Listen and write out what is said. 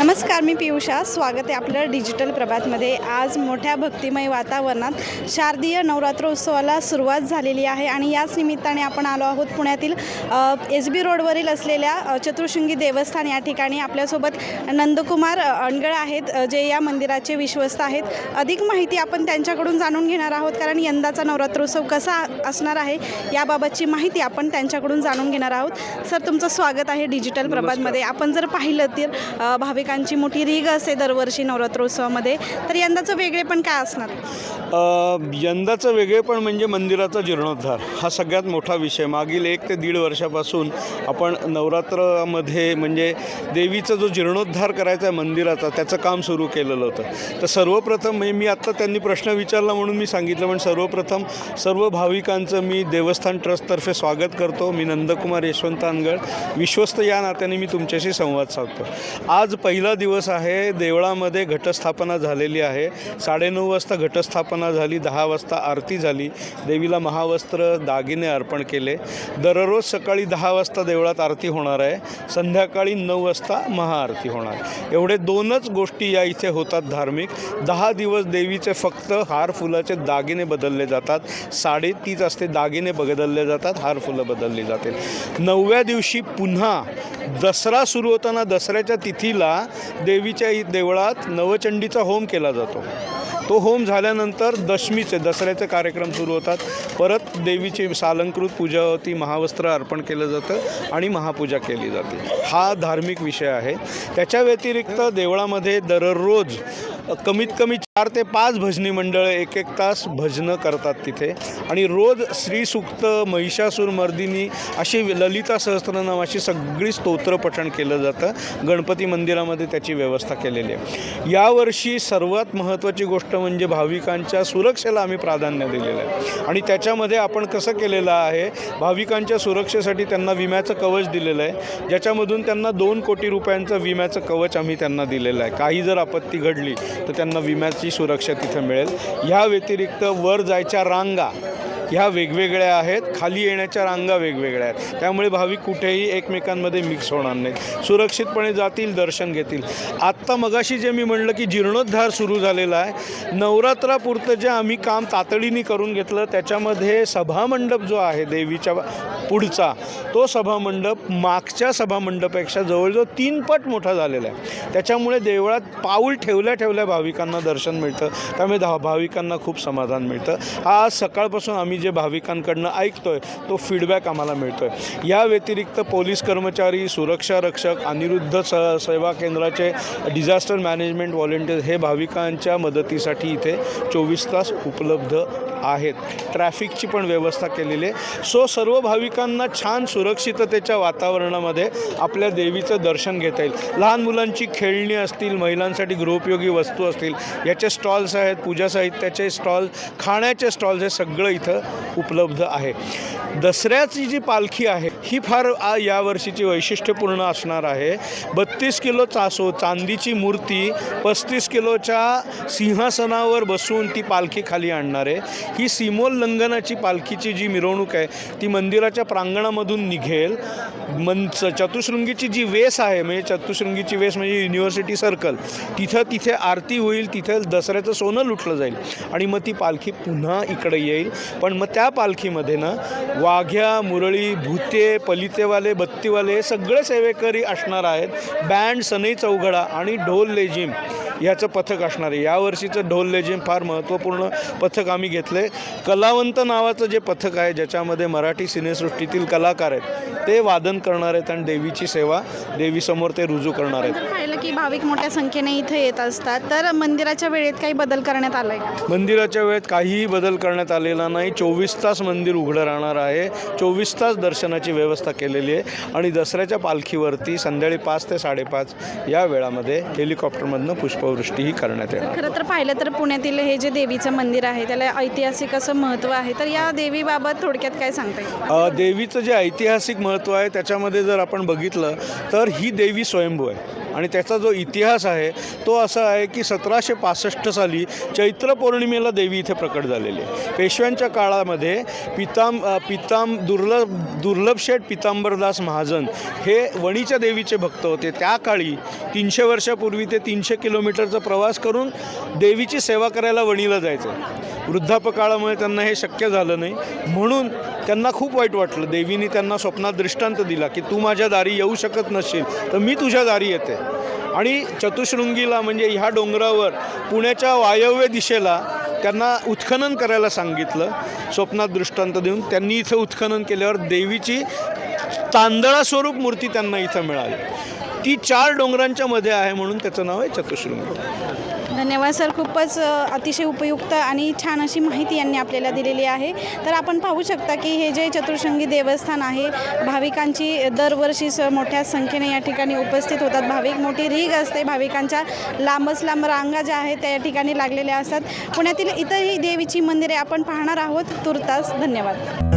नमस्कार मी पियुषा. स्वागत आहे आपलं डिजिटल प्रभातमध्ये. आज मोठ्या भक्तिमय वातावरणात शारदीय नवरात्रोत्सवाला सुरुवात झालेली आहे आणि याच निमित्ताने आपण आलो आहोत पुण्यातील एस बी रोडवरील असलेल्या चतुर्शृंगी देवस्थान या ठिकाणी. आपल्यासोबत नंदकुमार अणगळ आहेत जे या मंदिराचे विश्वस्त आहेत. अधिक माहिती आपण त्यांच्याकडून जाणून घेणार आहोत कारण यंदाचा नवरात्रोत्सव कसा असणार आहे याबाबतची माहिती आपण त्यांच्याकडून जाणून घेणार आहोत. सर तुमचं स्वागत आहे डिजिटल प्रभातमध्ये. आपण जर पाहिलं तर अ, भाविकांची मोठी रीग असते दरवर्षी नवरात्रोत्सवामध्ये. तर यंदाचं वेगळे पण काय असणार? यंदाचं वेगळेपण म्हणजे मंदिराचा जीर्णोद्धार. हा सगळ्यात मोठा विषय. मागील एक ते दीड वर्षापासून आपण नवरात्रामध्ये म्हणजे देवीचा जो जीर्णोद्धार करायचा आहे मंदिराचा त्याचं काम सुरू केलेलं होतं. तर सर्वप्रथम म्हणजे मी आत्ता त्यांनी प्रश्न विचारला म्हणून मी सांगितलं पण सर्वप्रथम सर्व भाविकांचं मी देवस्थान ट्रस्टतर्फे स्वागत करतो. मी नंदकुमार यशवंत अनगळ विश्वस्त या नात्याने मी तुमच्याशी संवाद साधतो. आज पहिला दिवस आहे देवळामध्ये घटस्थापना झालेली आहे. साडेनऊ वाजता घटस्थापना झाली दहा वाजता आरती झाली देवीला महावस्त्र दागिने अर्पण केले. दररोज सकाळी दहा वाजता देवळात आरती होणार आहे. संध्याकाळी नऊ वाजता महाआरती होणार. एवढे दोनच गोष्टी या इथे होतात धार्मिक. दहा दिवस देवीचे फक्त हार फुलाचे दागिने बदलले जातात. साडे तीच असते दागिने बदलले जातात हार फुलं बदलली जातील. नवव्या दिवशी पुन्हा दसरा सुरू होताना दसऱ्याच्या तिथीला देवीच्या देवळात नवचंडीचा होम केला जातो. तो होम झाल्यानंतर दशमीचे दसऱ्याचे कार्यक्रम सुरू होतात. परत देवीची सालंकृत पूजा होती महावस्त्र अर्पण केलं जातं आणि महापूजा केली जाते. हा धार्मिक विषय आहे. त्याच्या व्यतिरिक्त देवळामध्ये दररोज कमीत कमी चार ते पाच भजनी मंडळ एक एक तास भजनं करतात तिथे. आणि रोज श्रीसुक्त महिषासूर मर्दिनी अशी ललिता सहस्त्रनामाची सगळी स्तोत्र पठण केलं जातं. गणपती मंदिरामध्ये त्याची व्यवस्था केलेली आहे. यावर्षी सर्वात महत्त्वाची गोष्ट म्हणजे भाविकांच्या सुरक्षेला आम्ही प्राधान्य दिलेलं आहे. आणि त्याच्यामध्ये आपण कसं केलेलं आहे भाविकांच्या सुरक्षेसाठी त्यांना विम्याचं कवच दिलेलं आहे. ज्याच्यामधून त्यांना दोन कोटी रुपयांचं विम्याचं कवच आम्ही त्यांना दिलेलं आहे. काही जर आपत्ती घडली तर त्यांना विम्याची सुरक्षा तिथं मिळेल. ह्या व्यतिरिक्त वर जायच्या रांगा ह्या वेगवेगळ्या आहेत खाली येण्याच्या रांगा वेगवेगळ्या आहेत. त्यामुळे भाविक कुठेही एकमेकांमध्ये मिक्स होणार नाहीत. सुरक्षितपणे जातील दर्शन घेतील. आत्ता मगाशी जे मी म्हणलं की जीर्णोद्धार सुरू झालेला आहे. नवरात्रापुरतं जे आम्ही काम तातडीने करून घेतलं त्याच्यामध्ये सभामंडप जो आहे देवीच्या पुढचा तो सभामंडप मागच्या सभामंडपापेक्षा जवळजवळ तीन पट मोठा झालेला आहे. त्याच्यामुळे देवळात पाऊल ठेवल्या ठेवल्या भाविकांना दर्शन मिळतं. त्यामुळे धा भाविकांना खूप समाधान मिळतं. हा आज सकाळपासून आम्ही जे भाविकांकडनं ऐकतोय तो फीडबॅक आम्हाला मिळतोय. या व्यतिरिक्त पोलीस कर्मचारी सुरक्षा रक्षक अनिरुद्ध स सेवा केंद्राचे डिझास्टर मॅनेजमेंट व्हॉलेंटियर हे भाविकांच्या मदतीसाठी इथे चोवीस तास उपलब्ध आहेत. ट्रॅफिकची पण व्यवस्था केलेली आहे. सो सर्व भाविकांना छान सुरक्षिततेच्या वातावरणामध्ये आपल्या देवीचं दर्शन घेता येईल. लहान मुलांची खेळणी असतील महिलांसाठी गृहोपयोगी वस्तू असतील याचे स्टॉल्स आहेत पूजा साहित्याचे स्टॉल खाण्याचे स्टॉल्स हे सगळं इथं उपलब्ध आहे. दसऱ्याची जी पालखी आहे ही फार यावर्षीची वैशिष्ट्यपूर्ण असणार आहे. बत्तीस किलो चासो चांदीची मूर्ती पस्तीस किलोच्या सिंहासनावर बसून ती पालखी खाली आणणार आहे. ही सीमोल्लंघनाची पालखीची जी मिरवणूक आहे ती मंदिराच्या प्रांगणामधून निघेल. मन चतुश्रृंगीची चतुशृंगीची जी वेस आहे म्हणजे चतुशृंगीची वेस म्हणजे युनिव्हर्सिटी सर्कल तिथं तिथे आरती होईल तिथे दसऱ्याचं सोनं लुटलं जाईल आणि मग ती पालखी पुन्हा इकडे येईल. पण मग त्या पालखीमध्ये ना वाघ्या मुरळी भूते पलितेवाले बत्तीवाले हे सगळे सेवेकरी असणार आहेत. बँड सनई चौघडा आणि ढोल लेझिम ह्याचं पथक असणार आहे. यावर्षीचं ढोल लेझिम फार महत्त्वपूर्ण पथक आम्ही घेतलं आहे कलावंत नावाचं जे पथक आहे ज्याच्यामध्ये मराठी सिनेसृष्टीतील कलाकार आहेत ते वादन करणार आहेत आणि देवीची सेवा देवीसमोर ते रुजू करणार आहेत. की भाविक मोठ्या संख्येने इथे येत असतात. तर मंदिराच्या वेळेत काही बदल करण्यात आला आहे का? मंदिराच्या वेळेत काहीही बदल करण्यात आलेला नाही. चोवीस तास मंदिर उघडं राहणार आहे. चोवीस तास दर्शनाची व्यवस्था केलेली आहे. आणि दसऱ्याच्या पालखीवरती संध्याकाळी पाच ते साडेपाच या वेळामध्ये हेलिकॉप्टरमधनं पुष्पवृष्टीही करण्यात येणार. खरं तर पाहिलं तर पुण्यातील हे जे देवीचं मंदिर आहे त्याला ऐतिहासिक असं महत्त्व आहे. तर या देवीबाबत थोडक्यात काय सांगता येईल? देवीचं जे ऐतिहासिक महत्त्व आहे त्याच्यामध्ये जर आपण बघितलं तर ही देवी स्वयंभू आहे. आणि त्याचा जो इतिहास आहे तो असा आहे की सतराशे पासष्ट साली चैत्र पौर्णिमेला देवी इथे प्रकट झालेली आहे. पेशव्यांच्या काळामध्ये पिताम पिताम दुर्लभ दुर्लभशेठ पितांबरदास महाजन हे वणीच्या देवीचे भक्त होते. त्या काळी तीनशे वर्षापूर्वी ते तीनशे किलोमीटरचा प्रवास करून देवीची सेवा करायला वणीला जायचं. वृद्धापकाळामुळे त्यांना हे शक्य झालं नाही. म्हणून त्यांना खूप वाईट वाटलं. देवीने त्यांना स्वप्नात दृष्टांत दिला की तू माझ्या दारी येऊ शकत नसशील तर मी तुझ्या दारी येते. आणि चतुशृंगीला म्हणजे ह्या डोंगरावर पुण्याच्या वायव्य दिशेला त्यांना उत्खनन करायला सांगितलं स्वप्नात दृष्टांत देऊन. त्यांनी इथं उत्खनन केल्यावर देवीची तांदळास्वरूप मूर्ती त्यांना इथं मिळाली. ती चार डोंगरांच्या मध्ये आहे म्हणून त्याचं नाव आहे चतुशृंगी धन्यवाद सर. खूपच अतिशय उपयुक्त आणि छान अशी माहिती यांनी आपल्याला दिलेली आहे. तर आपण पाहू शकता की हे जे चतुर्शृंगी देवस्थान आहे भाविकांची दरवर्षी स मोठ्या संख्येने या ठिकाणी उपस्थित होतात. भाविक मोठी रीग असते. भाविकांच्या लांबच लांब रांगा ज्या आहेत त्या या ठिकाणी लागलेल्या असतात. पुण्यातील इतरही देवीची मंदिरे आपण पाहणार आहोत. तुर्तास धन्यवाद.